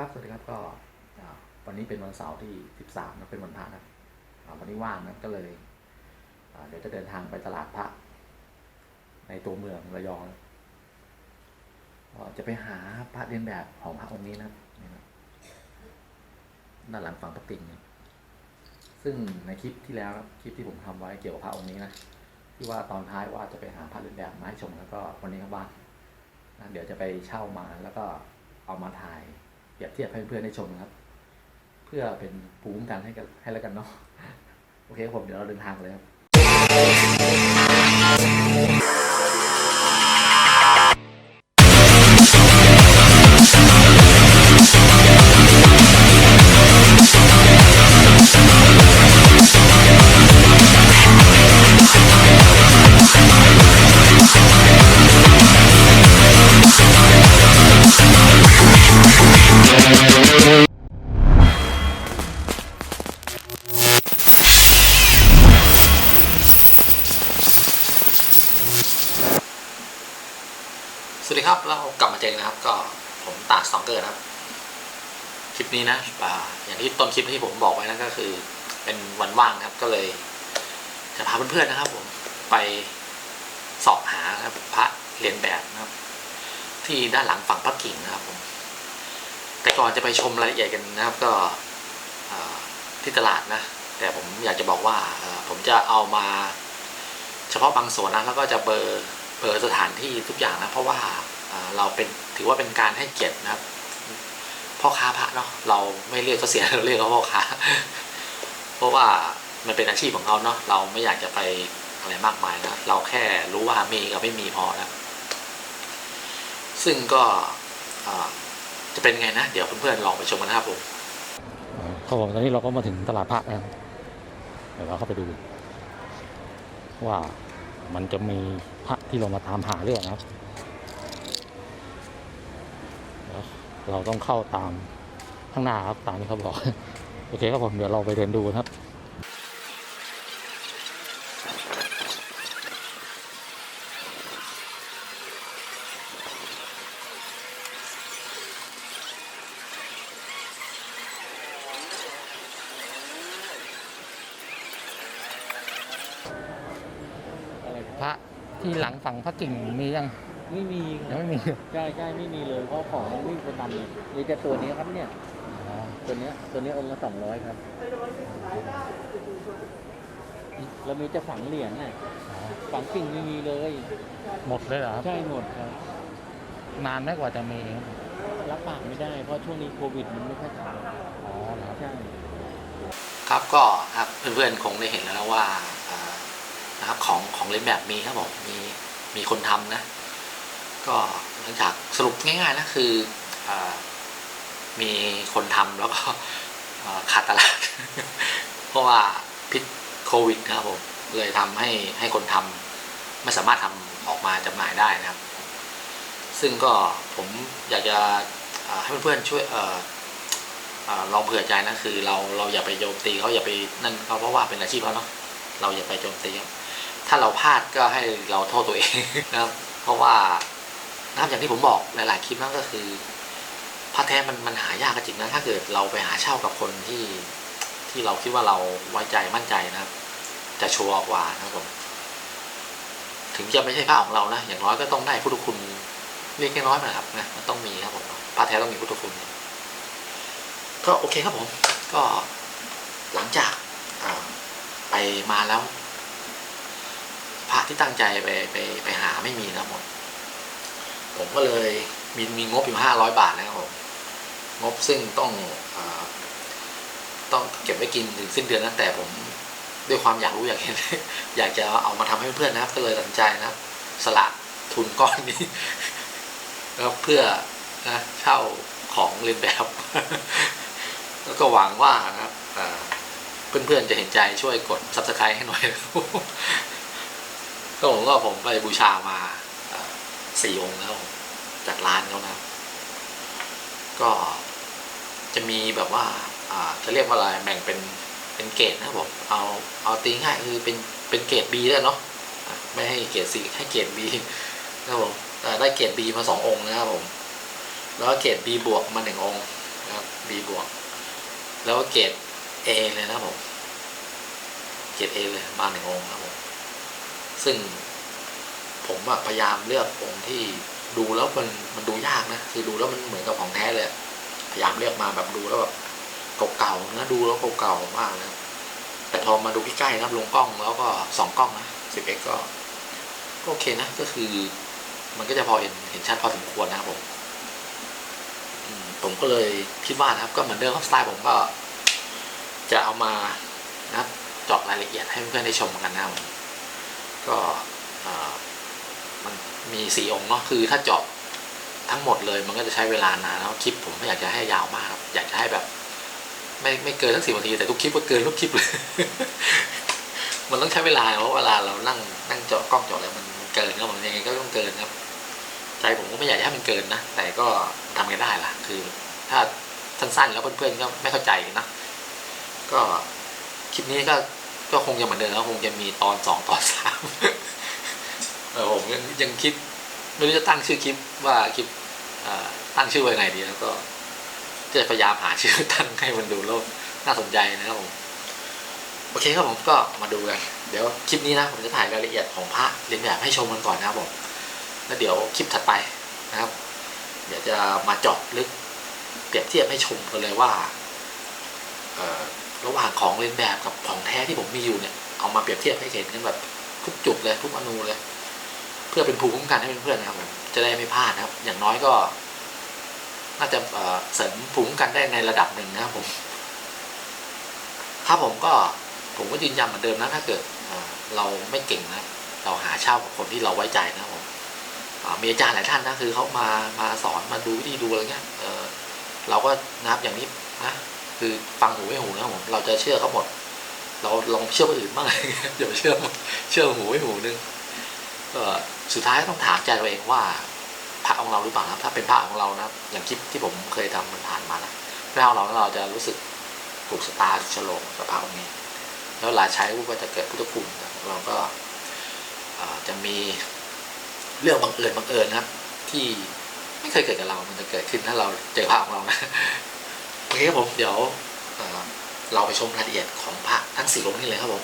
ครับสวัสดีครับก็วันนี้เป็นวันเสาร์ที่ 13นะเป็นวันพระนะวันนี้ว่างนะก็เลยเดี๋ยวจะเดินทางไปตลาดพระ ในตัวเมืองระยองจะไปหาพระเรียนแบบของพระองค์นี้นะนี่นะด้านหลังฝั่งพระติ่งซึ่งในคลิปที่แล้วคลิปที่ผมทำไว้เกี่ยวกับพระองค์นี้นะที่ว่าตอนท้ายว่าจะไปหาพระเรียนแบบมาให้ชมแล้วก็วันนี้ครับว่างนะเดี๋ยวจะไปเช่ามาแล้วก็เอามาถ่าย เปรียบเทียบให้เพื่อนได้ชมนะครับ เพื่อเป็นภูมิคุ้มกันให้กันให้แล้วกันเนาะโอเคครับผมเดี๋ยวเราเดินทางเลยครับ จอกันนะครับ ก็ผมตาสตองเกอร์ครับ คลิปนี้นะอ่าอย่างที่ต้นคลิปที่ผมบอกไว้นั่นก็คือ เป็นวันว่างครับ ก็เลย จะพาเพื่อนๆนะครับ ผมไปสอบหานะครับพระเรียนแบบนะครับ ที่ด้านหลังฝั่งพระกิ่งนะครับผมแต่ก่อนจะไปชมรายละเอียดกันนะครับ ก็ที่ตลาดนะ แต่ผมอยากจะบอกว่าผมจะเอามาเฉพาะบางส่วนนะแล้วก็จะเบอร์เบอร์สถานที่ทุกอย่างนะ เพราะว่า เราเป็นถือว่าเป็นการให้เกียรตินะครับพ่อค้าพระเนาะเราไม่เรียกเขาเสียเราเรียกเขาพ่อค้า เพราะว่ามันเป็นอาชีพของเขาเนาะเราไม่อยากจะไปอะไรมากมายนะเราแค่รู้ว่ามีกับไม่มีพอนะซึ่งก็จะเป็นไงนะ เดี๋ยวเพื่อนๆลองไปชมกันนะครับผมครับผมตอนนี้เราก็มาถึงตลาดพระแล้วเดี๋ยวเราเข้าไปดู ว่ามันจะมีพระที่เรามาตามหาเรื่องนะครับแล้ว เราต้องเข้าตามข้างหน้าครับตามที่เขาบอก โอเคครับผมเดี๋ยวเราไปเดินดูนะครับพระที่หลังฝั่งพระกิ่งมียัง ไม่มียังไม่มีใช่ใช่ไม่มีเลยเพราะของมันวิ่งประจำเลยมีแต่ตัวนี้ครับเนี่ย ตัวเนี้ยตัวเนี้ยองค์ละสองร้อยครับ แล้วมีจะฝังเหรียญน่ะฝังกิ่งไม่มีเลย หมดเลยเหรอครับ ใช่หมดครับ นานไม่กว่าจะมีรับปากไม่ได้ เพราะช่วงนี้โควิดมันไม่ค่อยถ่ายอ๋อเหรอครับ ใช่ ครับก็ครับเพื่อนๆคงได้เห็นแล้วนะว่าอ่านะครับของของเล่นแบบมีครับผมมีมีคนทำนะ ก็หลังจากสรุปง่ายๆนะคืออมีคนทำแล้วก็ขาดตลาด เพราะว่าพิษโควิดนะครับผมเลยทำให้ให้คนทำไม่สามารถทำออกมาจำหน่ายได้นะครับ ซึ่งก็ผมอยากจะให้เพื่อนๆช่วยออลองเผื่อใจนะคือเราเราอย่าไปโจมตีเขาอย่าไปนั่นเขาเพราะว่าเป็นอาชีพเขาเนาะเราอย่าไปโจมตีถ้าเราพลาดก็ให้เราโทษตัวเองนะครับ เพราะว่า นะครับอย่างที่ผมบอกหลาย ๆ คลิปนั่นก็คือพระแท้มันมันหายากก็จริงนะถ้าเกิดเราไปหาเช่ากับคนที่ที่เราคิดว่าเราไว้ใจมั่นใจนะครับ จะชัวร์กว่านะครับผมถึงจะไม่ใช่พระของเรานะอย่างน้อยก็ต้องได้พุทธคุณเล็กน้อยนะครับนะมันต้องมีครับผมพระแท้ต้องมีพุทธคุณก็โอเคครับผม ก็หลังจากไปมาแล้วพระที่ตั้งใจไปไปไปหาไม่มีนะครับ ผมก็เลยมีมีงบอยู่ห้าร้อยบาทนะครับผมงบซึ่งต้องอต้องเก็บไว้กินถึงสิ้นเดือนนะแต่ผมด้วยความอยากรู้อยากเห็น อยากจะเอามาทำให้เพื่อนๆนะครับ ก็เลยตัดสินใจนะครับ สละทุนก้อนนี้นะครับเพื่อนะเช่าของเรียนแบบ แล้วก็หวังว่านะครับเพื่อนๆจะเห็นใจช่วยกด subscribe ให้หน่อยก็ผมก็ผมไปบูชามา สี่องค์แล้วจากร้านเขานะครับก็จะมีแบบว่าจะเรียกว่าอะไรแบ่งเป็นเป็นเกรดนะครับผมเอาเอาตีง่ายคือเป็นเป็นเกรด B ได้เนาะไม่ให้เกรด C ให้เกรด B นะครับผมได้เกรด B มาสององค์นะครับผม แล้วก็เกรด B บวกมาหนึ่งองค์นะครับ B บวก แล้วก็เกรด A เลยนะครับผมเกรด A เลยมาหนึ่งองค์นะครับผมซึ่ง ผมอะพยายามเลือกองค์ที่ดูแล้วมันมันดูยากนะคือดูแล้วมันเหมือนกับของแท้เลยพยายามเลือกมาแบบดูแล้วแบบเก่าๆนะดูแล้วเก่าๆมากนะแต่พอมาดูใกล้ๆนะลงกล้องแล้วก็สองกล้องนะ 10x ก็ก็โอเคนะก็คือ มันก็จะพอเห็นเห็นชัดพอสมควรนะครับผมผมก็เลยคิดว่านะครับ ก็เหมือนเดิมครับสไตล์ผมก็จะเอามานับเจาะรายละเอียดให้เพื่อนๆได้ชมกันนะครับผมก็ มันมีสี่องค์เนาะคือถ้าเจาะทั้งหมดเลยมันก็จะใช้เวลานานแล้วคลิปผมไม่อยากจะให้ยาวมากครับอยากจะให้แบบ ไม่ไม่เกินสักสิบนาทีแต่ทุกคลิปก็เกินทุกคลิปเลย มันต้องใช้เวลาเพราะเวลาเรานั่งนั่งเจาะกล้องเจาะอะไรมันเกินก็มันยังไงก็ต้องเกินครับใจผมก็ไม่อยากจะให้มันเกินนะแต่ก็ทำกันได้ล่ะ คือ ถ้าสั้นๆแล้วเพื่อนๆก็ไม่เข้าใจนะก็คลิปนี้ก็ก็คงจะเหมือนเดิมแล้วคงจะมีตอนสองตอนสาม ยังคิดไม่รู้จะตั้งชื่อคลิปว่าคลิปตั้งชื่อไว้ไงดีแล้วก็จะพยายามหาชื่อตั้งให้มันดูแล้วน่าสนใจนะครับผมโอเคครับผมก็มาดูกัน เดี๋ยวคลิปนี้นะผมจะถ่ายรายละเอียดของพระเรียนแบบให้ชมกันก่อนนะครับผมแล้วเดี๋ยวคลิปถัดไปนะครับ เดี๋ยวจะมาเจาะลึกเปรียบเทียบให้ชมกันเลยว่าระหว่างของเรียนแบบกับของแท้ที่ผมมีอยู่เนี่ยเอามาเปรียบเทียบให้เห็นกันแบบทุกจุดเลยทุกอนูเลย พื่อเป็นภูมิคุ้มกันให้เพื่อนๆนะครับผมจะได้ไม่พลาดนะครับ อย่างน้อยก็ น่าจะเสริมภูมิคุ้มกันได้ในระดับหนึ่งนะครับผมครับผมก็ผมก็ยืนยันเหมือนเดิมนะถ้าเกิดเราไม่เก่งนะ เราหาเช่ากับคนที่เราไว้ใจนะครับผมมีอาจารย์หลายท่านนะคือเขามามาสอนมาดูวิธีดูอะไรเงี้ยเราก็นะครับอย่างนี้นะคือฟังหูไม่หูนะครับผมเราจะเชื่อเขาหมด เราลองเชื่อคนอื่นบ้างอย่าไปเชื่อเชื่อหูไม่หูนึงก็ สุดท้ายต้องถามใจตัวเองว่าพระของเราหรือเปล่าครับ ถ้าเป็นพระของเรานะอย่างคลิปที่ผมเคยทำมันผ่านมานะพระของเราเราจะรู้สึกถูกสตาร์ถูกฉลงกับพระองค์นี้ แล้วเวลาใช้ก็จะเกิดพุทธคุณเราก็จะมีเรื่องบังเอิญบังเอิญนะครับ ที่ไม่เคยเกิดกับเรา มันจะเกิดขึ้นถ้าเราเจอพระของเรานะโอเคครับผมเดี๋ยวเอ่อเราไปชมรายละเอียดของพระทั้งสี่องค์นี้เลยครับผม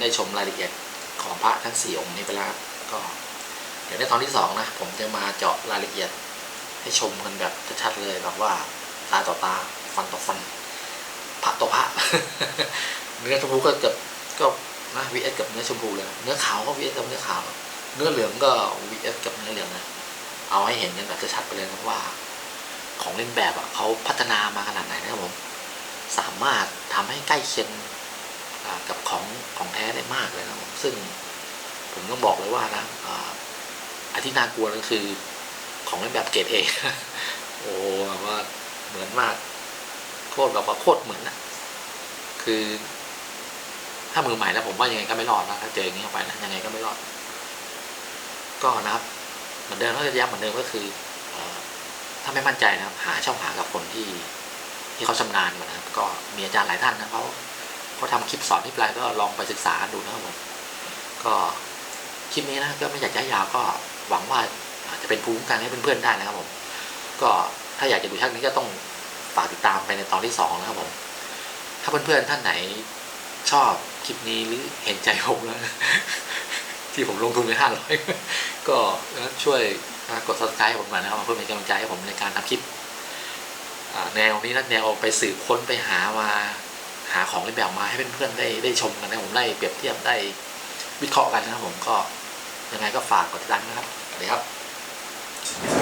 ได้ชมรายละเอียดของพระทั้งสี่องค์นี้ไปแล้วก็ เดี๋ยวในตอนที่สองนะ ผมจะมาเจาะรายละเอียดให้ชมกันแบบชัดๆเลยแบบว่าตาต่อตาฟันต่อฟันพระต่อพระเนื้อชมพูก็เกือบก็นะวีเอสกับเนื้อชมพูเลยเนื้อขาวก็วีเอสกับเนื้อขาว เนื้อเหลืองก็วีเอสกับเนื้อเหลืองนะเอาให้เห็นกันแบบชัดไปเลยนะว่า ของเล่นแบบอะเขาพัฒนามาขนาดไหนนะครับผมสามารถทำให้ใกล้เคียง กับของของแท้ได้มากเลยนะซึ่งผมต้องบอกเลยว่านะอ่าอันที่น่ากลัวก็คือของเล่นแบบเกรดเอโอ้ว่าเหมือนมากโคตรแบบว่าโคตรเหมือนนะคือ ถ้ามือใหม่แล้วผมว่ายังไงก็ไม่รอดนะถ้าเจออย่างนี้เข้าไปนะยังไงก็ไม่รอด ก็นะครับเหมือนเดิมก็จะย้ำเหมือนเดิมก็คืออถ้าไม่มั่นใจนะครับ หาช่องหากับคนที่ที่เขาชำนาญกว่านะครับ ก็มีอาจารย์หลายท่านนะเขา เขาทำคลิปสอนที่ปลายก็ลองไปศึกษาดูนะครับผมก็คลิปนี้นะก็ไม่อยากจะยาวก็หวังว่าจะเป็นภูมิคุ้มกันให้เพื่อนๆได้นะครับผม ก็ถ้าอยากจะดูช่างนี้ก็ต้องฝากติดตามไปในตอนที่สองนะครับผมถ้าเพื่อนๆท่านไหนชอบคลิปนี้หรือเห็นใจผมแล้วที่ผมลงทุนไปห้าร้อยก็ช่วยกด subscribe ผมหน่อยนะครับเพื่อเป็นกำลังใจให้ผมในการทำคลิปแนวนี้นะแนวไปสืบค้นไปหามา หาของเล่นแบบมาให้เพื่อนๆได้ได้ชมกันนะผมได้เปรียบเทียบได้วิเคราะห์กันนะครับผมก็ยังไงก็ฝากกดติดตามนะครับสวัสดีครับ